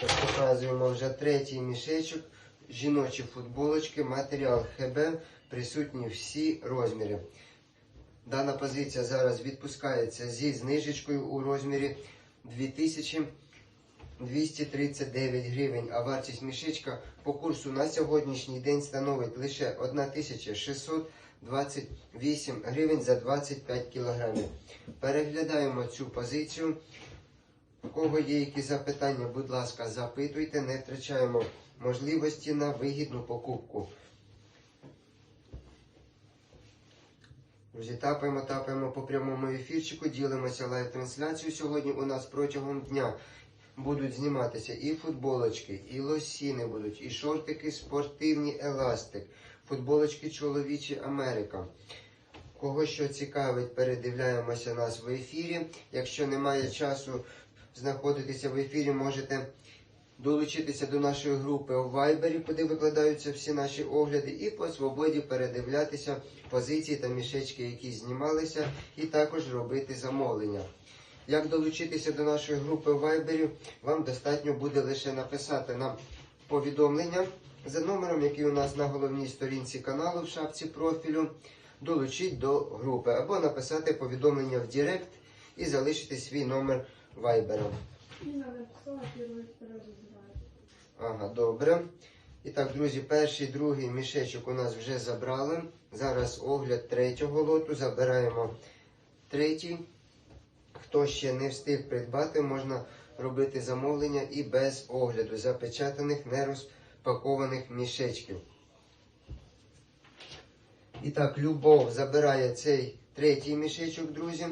Так, показуємо вже третій мішечок. Жіночі футболочки, матеріал ХБ, присутні всі розміри. Дана позиція зараз відпускається зі знижечкою у розмірі 2239 гривень, а вартість мішечка по курсу на сьогоднішній день становить лише 1628 гривень за 25 кілограмів. Переглядаємо цю позицію. У кого є якісь запитання, будь ласка, запитуйте, не втрачаємо можливості на вигідну покупку. Друзі, тапаємо, тапаємо по прямому ефірчику, ділимося лайв-трансляцією. Сьогодні у нас протягом дня будуть зніматися і футболочки, і лосіни будуть, і шортики спортивні еластик, футболочки чоловічі Америка. Кого що цікавить, передивляємося нас в ефірі. Якщо немає часу знаходитися в ефірі, можете долучитися до нашої групи у Viber, куди викладаються всі наші огляди, і по свободі передивлятися позиції та мішечки, які знімалися, і також робити замовлення. Як долучитися до нашої групи в Viber, вам достатньо буде лише написати нам повідомлення за номером, який у нас на головній сторінці каналу в шапці профілю. Долучіть до групи або написати повідомлення в Директ і залишити свій номер Viber. Інна написала, первый второй вызывает. Ага, добре. І так, друзі, перший, другий мішечок у нас вже забрали. Зараз огляд третього лоту. Забираємо третій. Хто ще не встиг придбати, можна робити замовлення і без огляду запечатаних, не розпакованих мішечків. І так, Любов забирає цей третій мішечок, друзі.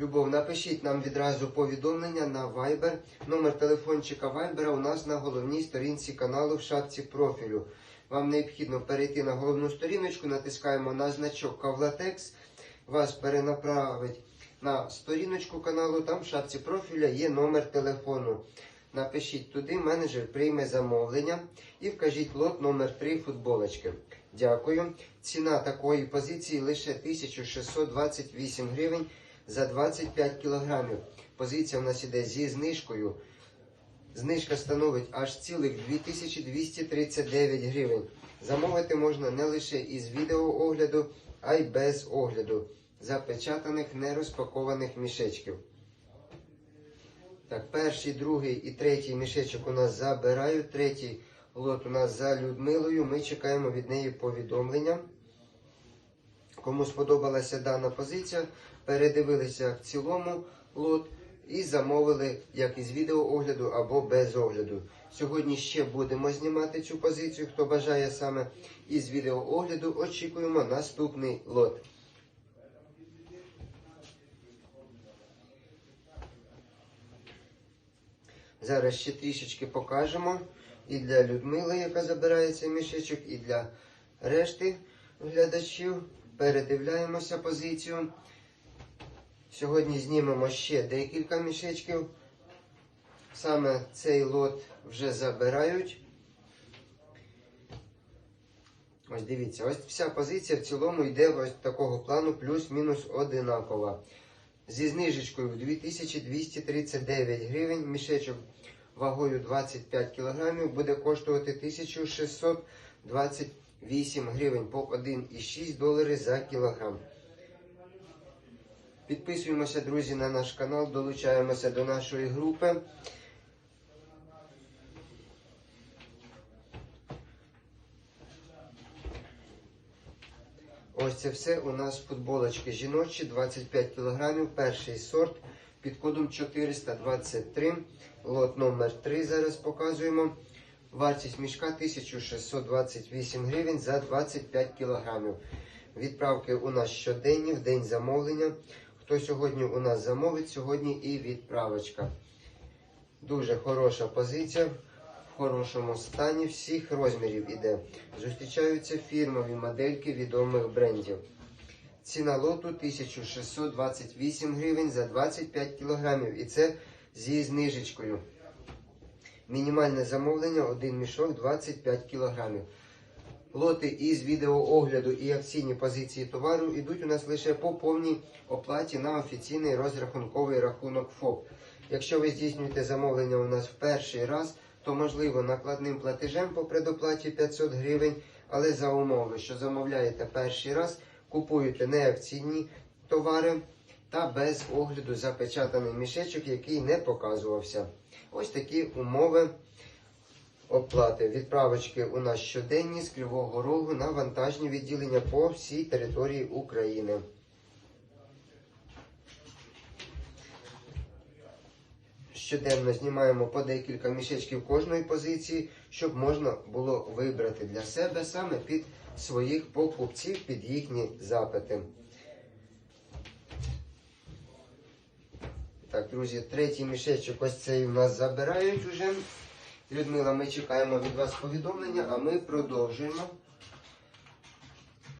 Любов, напишіть нам відразу повідомлення на Viber. Номер телефончика Viber у нас на головній сторінці каналу в шапці профілю. Вам необхідно перейти на головну сторіночку, натискаємо на значок Кавлатекс. Вас перенаправить на сторіночку каналу. Там в шапці профіля є номер телефону. Напишіть туди, менеджер прийме замовлення і вкажіть лот номер 3 футболочки. Дякую. Ціна такої позиції лише 1628 гривень за 25 кілограмів. Позиція в нас іде зі знижкою. Знижка становить аж цілих 2239 гривень. Замовити можна не лише із відеоогляду, а й без огляду запечатаних нерозпакованих мішечків. Так, перший, другий і третій мішечок у нас забирають. Третій лот у нас за Людмилою. Ми чекаємо від неї повідомлення. Кому сподобалася дана позиція, передивилися в цілому лот і замовили як із відеоогляду або без огляду. Сьогодні ще будемо знімати цю позицію. Хто бажає саме із відеоогляду, очікуємо наступний лот. Зараз ще трішечки покажемо і для Людмили, яка забирає цей мішечок, і для решти глядачів. Передивляємося позицію. Сьогодні знімемо ще декілька мішечків. Саме цей лот вже забирають. Ось дивіться, ось вся позиція в цілому йде ось такого плану плюс-мінус одинакова. Зі знижечкою в 2239 гривень. Мішечок вагою 25 кг буде коштувати 1628 гривень по 1,6 долари за кілограм. Підписуємося, друзі, на наш канал, долучаємося до нашої групи. Ось це все у нас футболочки жіночі, 25 кг, перший сорт під кодом 423, лот номер 3 зараз показуємо. Вартість мішка 1628 гривень за 25 кг. Відправки у нас щоденні, в день замовлення. Хто сьогодні у нас замовить, сьогодні і відправочка. Дуже хороша позиція, в хорошому стані, всіх розмірів іде. Зустрічаються фірмові модельки відомих брендів. Ціна лоту 1628 гривень за 25 кілограмів. І це зі знижечкою. Мінімальне замовлення один мішок 25 кілограмів. Лоти із відеоогляду і акційні позиції товару йдуть у нас лише по повній оплаті на офіційний розрахунковий рахунок ФОП. Якщо ви здійснюєте замовлення у нас в перший раз, то можливо накладним платежем по предоплаті 500 гривень, але за умови, що замовляєте перший раз, купуєте неакційні товари та без огляду запечатаний мішечок, який не показувався. Ось такі умови оплати. Відправочки у нас щоденні з Кривого Рогу на вантажні відділення по всій території України. Щоденно знімаємо по декілька мішечків кожної позиції, щоб можна було вибрати для себе саме під своїх покупців, під їхні запити. Так, друзі, третій мішечок ось цей у нас забирають уже. Людмила, ми чекаємо від вас повідомлення, а ми продовжуємо.